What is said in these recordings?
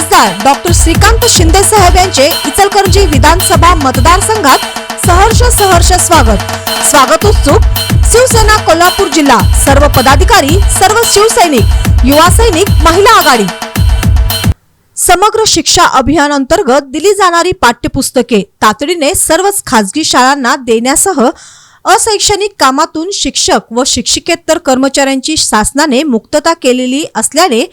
खासदार डॉक्टर श्रीकांत शिंदे साहेब यांचे इचलकरंजी विधानसभा मतदारसंघात सहर्ष सहर्ष स्वागत. स्वागत उत्सुक शिवसेना कोल्हापूर जिल्हा सर्व पदाधिकारी सर्व शिवसैनिक युवा सैनिक महिला आघाडी. समग्र शिक्षा अभियान अंतर्गत दिली जाणारी पाठ्यपुस्तके तातडीने सर्वच खासगी शाळांना देण्यासह अशैक्षणिक कामातून शिक्षक व शिक्षिकेतर कर्मचाऱ्यांची शासनाने मुक्तता केलेली असल्याने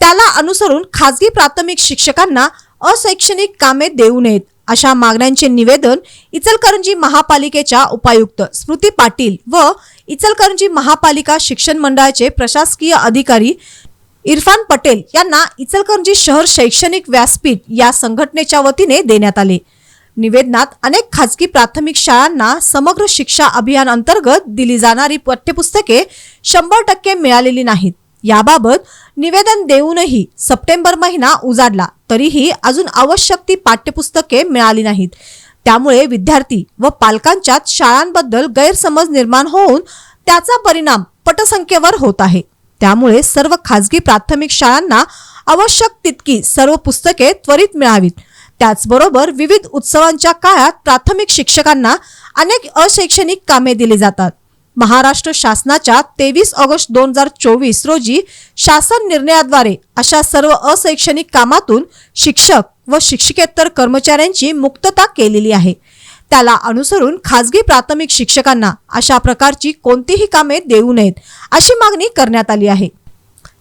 त्याला अनुसरून खाजगी प्राथमिक शिक्षकांना अशैक्षणिक कामे देऊ नयेत अशा मागण्यांचे निवेदन इचलकरंजी महापालिकेच्या उपायुक्त स्मृती पाटील व इचलकरंजी महापालिका शिक्षण मंडळाचे प्रशासकीय अधिकारी इरफान पटेल यांना इचलकरंजी शहर शैक्षणिक व्यासपीठ या संघटनेच्या वतीने देण्यात आले. निवेदनात अनेक खाजगी प्राथमिक शाळांना समग्र शिक्षा अभियान अंतर्गत दिली जाणारी पाठ्यपुस्तके शंभर टक्के मिळालेली नाहीत. याबाबत निवेदन देऊनही सप्टेंबर महिना उजाडला तरीही अजून आवश्यक ती पाठ्यपुस्तके मिळाली नाहीत. त्यामुळे विद्यार्थी व पालकांच्यात शाळांबद्दल गैरसमज निर्माण होऊन त्याचा परिणाम पटसंख्येवर होत आहे. त्यामुळे सर्व खाजगी प्राथमिक शाळांना आवश्यक तितकी सर्व पुस्तके त्वरित मिळावीत. त्याचबरोबर विविध उत्सवांच्या काळात प्राथमिक शिक्षकांना अनेक अशैक्षणिक कामे दिली जातात. महाराष्ट्र शासनाच्या तेवीस ऑगस्ट दोन हजार चोवीस रोजी शासन निर्णयाद्वारे अशा सर्व अशैक्षणिक कामातून शिक्षक व शिक्षिकेतर कर्मचाऱ्यांची मुक्तता केलेली आहे. त्याला अनुसरून खाजगी प्राथमिक शिक्षकांना अशा प्रकारची कोणतीही कामे देऊ नयेत अशी मागणी करण्यात आली आहे.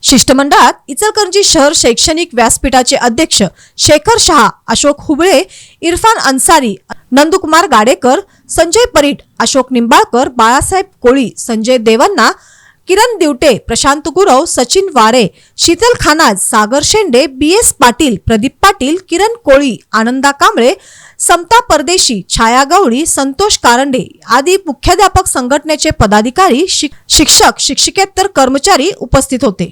शिष्टमंडळात इचलकरंजी शहर शैक्षणिक व्यासपीठाचे अध्यक्ष शेखर शहा अशोक हुबळे इरफान अन्सारी नंदुकुमार गाडेकर संजय परीट अशोक निंबाळकर बाळासाहेब कोळी संजय देवन्ना किरण दिवटे प्रशांत गुरव सचिन वारे शीतल खानाज सागर शेंडे बी एस पाटील प्रदीप पाटील किरण कोळी आनंदा कांबळे समता परदेशी छाया गवळी संतोष कारंडे आदी मुख्याध्यापक संघटनेचे पदाधिकारी शिक्षक शिक्षकेतर कर्मचारी उपस्थित होते.